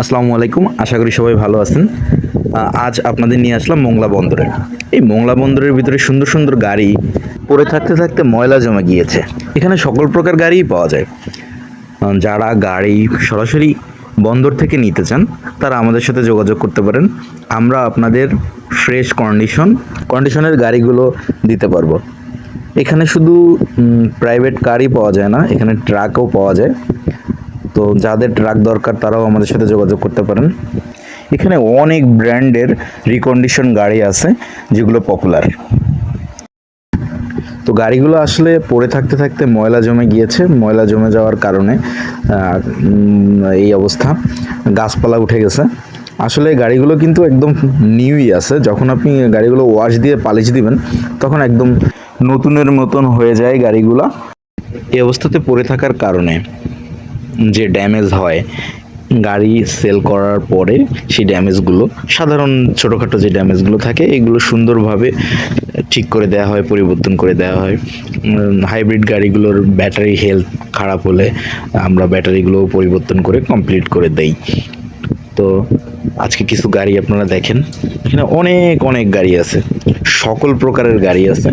আসসালামু আলাইকুম, আশা করি সবাই ভালো আছেন। আজ আপনাদের নিয়ে আসলাম মোংলা বন্দরে। এই মোংলা বন্দরের ভিতরে সুন্দর সুন্দর গাড়ি, পড়ে থাকতে থাকতে ময়লা জমে গিয়েছে। এখানে সকল প্রকার গাড়িই পাওয়া যায়। যারা গাড়ি সরাসরি বন্দর থেকে নিতে চান, তারা আমাদের সাথে যোগাযোগ করতে পারেন। আমরা আপনাদের ফ্রেশ কন্ডিশন কন্ডিশনের গাড়িগুলো দিতে পারব। এখানে শুধু প্রাইভেট কারই পাওয়া যায় না, এখানে ট্রাকও পাওয়া যায়। তো যাদের ট্রাক দরকার তারাও আমাদের সাথে যোগাযোগ করতে পারেন। এখানে অনেক ব্র্যান্ডের রিকন্ডিশন গাড়ি আছে, যেগুলো পপুলার তো গাড়িগুলো আসলে পড়ে থাকতে থাকতে ময়লা জমে গিয়েছে। ময়লা জমে যাওয়ার কারণে এই অবস্থা। গাছপালা উঠে গেছে। আসলে গাড়িগুলো কিন্তু একদম নিউই আছে। যখন আপনি গাড়িগুলো ওয়াশ দিয়ে পালিশ দিবেন, তখন একদম নতুনের মতন হয়ে যায় গাড়িগুলো। এই অবস্থাতে পড়ে থাকার কারণে। যে ড্যামেজ হয়, গাড়ি সেল করার পরে সেই ড্যামেজগুলো সাধারণ ছোটোখাটো যে ড্যামেজগুলো থাকে, এগুলো সুন্দরভাবে ঠিক করে দেওয়া হয়, পরিবর্তন করে দেওয়া হয়। হাইব্রিড গাড়িগুলোর ব্যাটারি হেলথ খারাপ হলে আমরা ব্যাটারিগুলো পরিবর্তন করে কমপ্লিট করে দেই। তো আজকে কিছু গাড়ি আপনারা দেখেন। এখানে অনেক অনেক গাড়ি আছে। সকল প্রকারের গাড়ি আছে।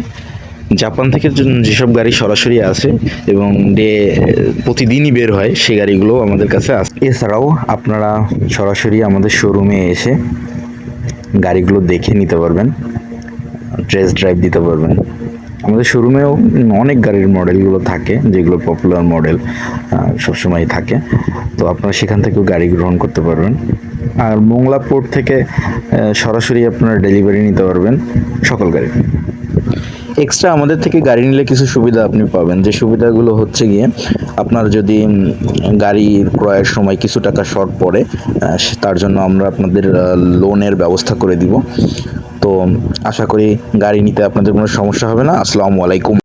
জাপান থেকে যেসব গাড়ি সরাসরি আসে এবং ডে প্রতিদিনই বের হয়, সেই গাড়িগুলো আমাদের কাছে আসে এছাড়াও আপনারা সরাসরি আমাদের শোরুমে এসে গাড়িগুলো দেখে নিতে পারবেন টেস্ট ড্রাইভ দিতে পারবেন। আমাদের শোরুমেও অনেক গাড়ির মডেলগুলো থাকে, যেগুলো পপুলার মডেল সবসময় থাকে। তো আপনারা সেখান থেকেও গাড়ি গ্রহণ করতে পারবেন। আর মোংলা পোর্ট থেকে সরাসরি আপনারা ডেলিভারি নিতে পারবেন সকল গাড়ি। এক্সট্রা আমাদের থেকে গাড়ি নিলে কিছু সুবিধা আপনি পাবেন। যে সুবিধাগুলো হচ্ছে গিয়ে, আপনার যদি গাড়ি ক্রয়ের সময় কিছু টাকা শর্ট পড়ে তার জন্য আমরা আপনাদের লোনের ব্যবস্থা করে দিব। তো, আশা করি গাড়ি নিতে আপনাদের কোনো সমস্যা হবে না। আসসালামু আলাইকুম।